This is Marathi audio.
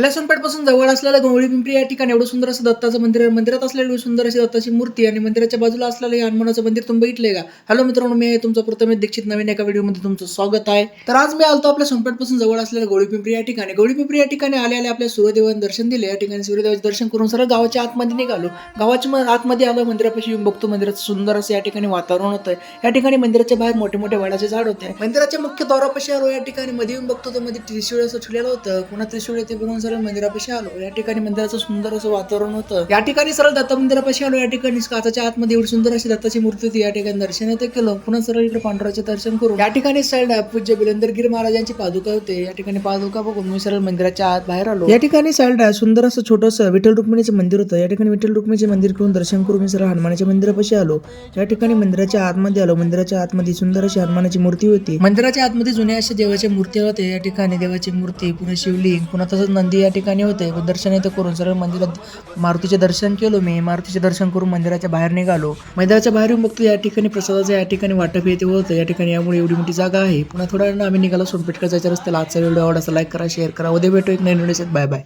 आपल्या सोनपेठपासून जवळ असलेल्या गवळी पिंपरी या ठिकाणी एवढं सुंदर असं दत्ताचं मंदिर आहे. मंदिरात असलेली एवढी सुंदर अशी दत्ताची मूर्ती आणि मंदिराच्या बाजूला असलेलं हे हनुमानाचं मंदिर तुम्ही बघितलंय का? हॅलो मित्रांनो मी आहे तुमचं प्रथम दीक्षित. नवीन एका व्हिडिओमध्ये तुमचं स्वागत आहे. तर आज मी आलतो आपल्या सोनपेठपासून जवळ असलेल्या गवळी पिंपरी या ठिकाणी. गवळी पिंपरी या ठिकाणी आले आले आपल्या सूर्यदेवाने दर्शन दिले. या ठिकाणी सूर्यदेवाचे दर्शन करून सरळ गावाच्या आतमध्ये निघालो. गावाच्या आतमध्ये आलो मंदिरापाशी येऊन बघतो मंदिराचं सुंदर असं या ठिकाणी वातावरण होतं या ठिकाणी मंदिराच्या बाहेर मोठे मोठे वडाचे झाड होते. मंदिराच्या मुख्य द्वारापाशी आलो. या ठिकाणी मध्ये येऊन बघतो तर मध्ये त्रिशूळ असं ठेवलेलं होतं. पुन्हा त्रिशूळ ते बघून सरळ मंदिरापाशी आलो या ठिकाणी मंदिराचं सुंदर असं वातावरण होतं या ठिकाणी सरळ दत्त मंदिरापाशी आलो या ठिकाणी काचाच्या आतमध्ये एवढी सुंदर अशी दत्ताची मूर्ती होती या ठिकाणी दर्शन ते केलं पुन्हा सरळ इकडे पांडुराचे दर्शन करून या ठिकाणी साईड पूज्य बिलेंदरगिरी महाराजांची पादुका होते या ठिकाणी पादुका बघून मी सरळ मंदिराच्या आत बाहेर आलो या ठिकाणी साईड सुंदर असं छोटंसं विठ्ठल रुक्मिणीचं मंदिर होतं या ठिकाणी विठ्ठल रुक्मिणीचे मंदिर करून दर्शन करून मी सरळ हनुमानाच्या मंदिरापाशी आलो या ठिकाणी मंदिराच्या आतमध्ये आलो मंदिराच्या आतमध्ये सुंदर अशी हनुमानाची मूर्ती होती मंदिराच्या आतमध्ये जुन्या अशा देवाच्या मूर्ती होत्या या ठिकाणी देवाची मूर्ती पुन्हा शिवलिंग पुन्हा तसंच मंदिर या ठिकाणी होते दर्शन इथं करून सरळ मंदिरात मारुतीचे दर्शन केलो मी. मारुतीचे दर्शन करून मंदिराच्या बाहेर निघालो. मैदानाच्या बाहेर येऊन बघतो या ठिकाणी प्रसादाचं या ठिकाणी वाटप येते होतं. या ठिकाणी यामुळे एवढी मोठी जागा आहे. पुन्हा थोड्या वेळानं आम्ही निघालो. सोनपेठकर जायच्या रस्त्याला. आजचा व्हिडिओ आवडला लाईक करा शेअर करा. उद्या भेटू एक नवीन व्हिडिओ बाय बाय